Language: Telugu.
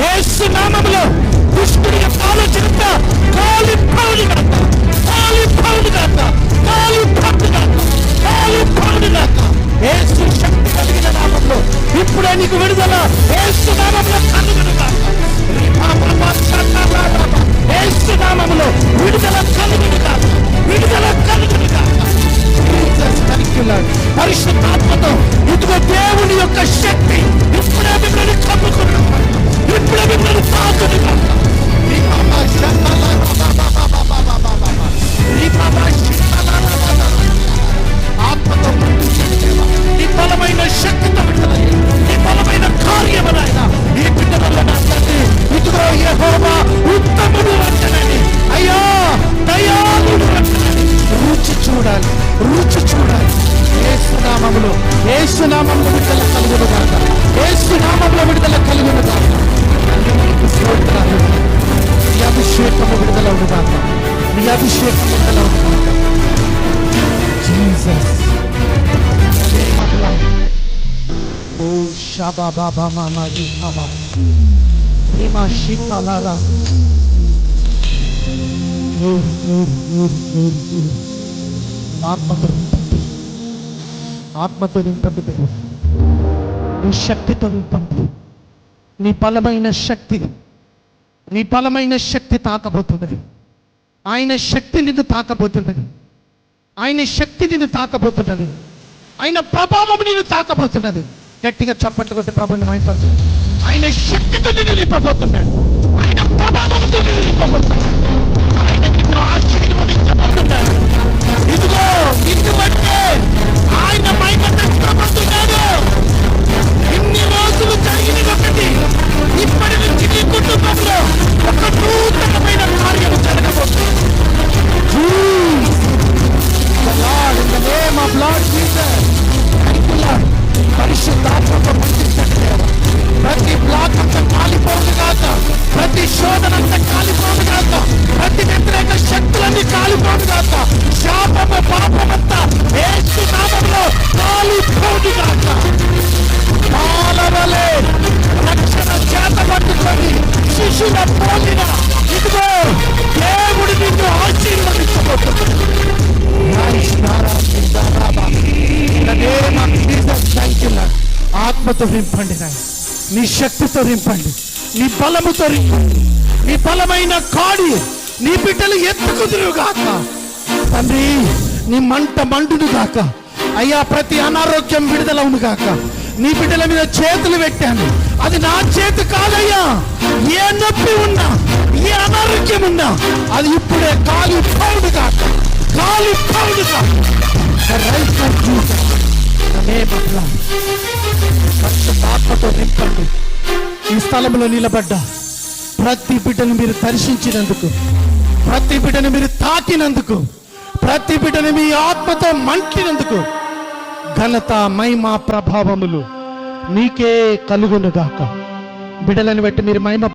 యేసు నామములో దుష్టుడి యొక్క ఆలోచన కాలి పౌడు కాక కాలి పౌడు కాక కాలి పౌడు కాక కాలి పౌడు కాక యేసు శక్తి కలిగిన నామంలో ఇప్పుడే నీకు విడుదల యేసు నామంలో కలుగును కాక యేసు నామములో విడుదల కలుగును కాక విడుదల కలుగును కాక పరిశుద్ధాత్మతో ఇదిగో దేవుని యొక్క శక్తి ఇప్పుడే మిమ్మల్ని తాకును బాబా బాబా ఆత్మతో నీ బలమైన శక్తితో నీ బలమైన కార్యమునైనా ఈ బిడ్డలలో నా తండ్రి ఇదిగో యెహోవా ఉత్తముడు అంటనని అయ్యా దయాళుడు అంటనని రుచి చూడాలి రుచి చూడాలి ఏసునామములో ఏసునామంలో విడుదల కలుగును కాక ఏసునామంలో విడుదల కలుగును కాక నీకు మీ అభిషేకము విడుదల ఉండుగాక మీ నీ అభిషేకం విడుదల ఉండుగాక జీసస్ ఓ షాబా బాబా మామా జీ మామా హిమా శీతాలారా ఆత్మతో నింపండి ఆత్మతో నింపండి దేవా. నీ శక్తితో నింపండి నీ బలమైన శక్తి నీ బలమైన శక్తి తాకబోతున్నది. ఆయన శక్తి నిన్ను తాకబోతున్నది. ఆయన శక్తి నిన్ను తాకబోతున్నది. ఆయన ప్రభావం నిన్ను తాకబోతున్నది. గట్టిగా చప్పట్లు కొట్టి ప్రభుని మైపడు ఆయన శక్తితో నిన్ను నింపబోతున్నాడు. ఆయన ప్రభావంతో నిన్ను నింపబోతున్నాడు. శిశుల ఇదిగో దేవుడు నిన్ను ఆశీర్వదించబోతున్నాడు ఆత్మతో నింపండి నాయన నీ శక్తితో నింపండి నీ బలముతో నింపండి నీ బలమైన కాడి నీ బిడ్డలు ఎత్తుకుదురు గాక తండ్రి నీ మంట మండును గాక అయ్యా ప్రతి అనారోగ్యం విడుదలవును గాక నీ బిడ్డల మీద చేతులు పెట్టాను. అది నా చేతి కాదయ్యా. ఏ నొప్పి ఉన్నా ఏ అనారోగ్యం ఉన్నా అది ఇప్పుడే కాలు పౌడు కాక కాలు పౌడు గాక నింపండి. ఈ స్థలంలో నిలబడ్డ. ప్రతి బిడ్డను మీరు దర్శించినందుకు ప్రతి బిడ్డను మీరు తాకినందుకు ప్రతి బిడ్డను మీ ఆత్మతో మంటినందుకు ఘనత మహిమ ప్రభావములు నీకే కలుగునుగాక. బిడలను బట్టి మీరు మహిమ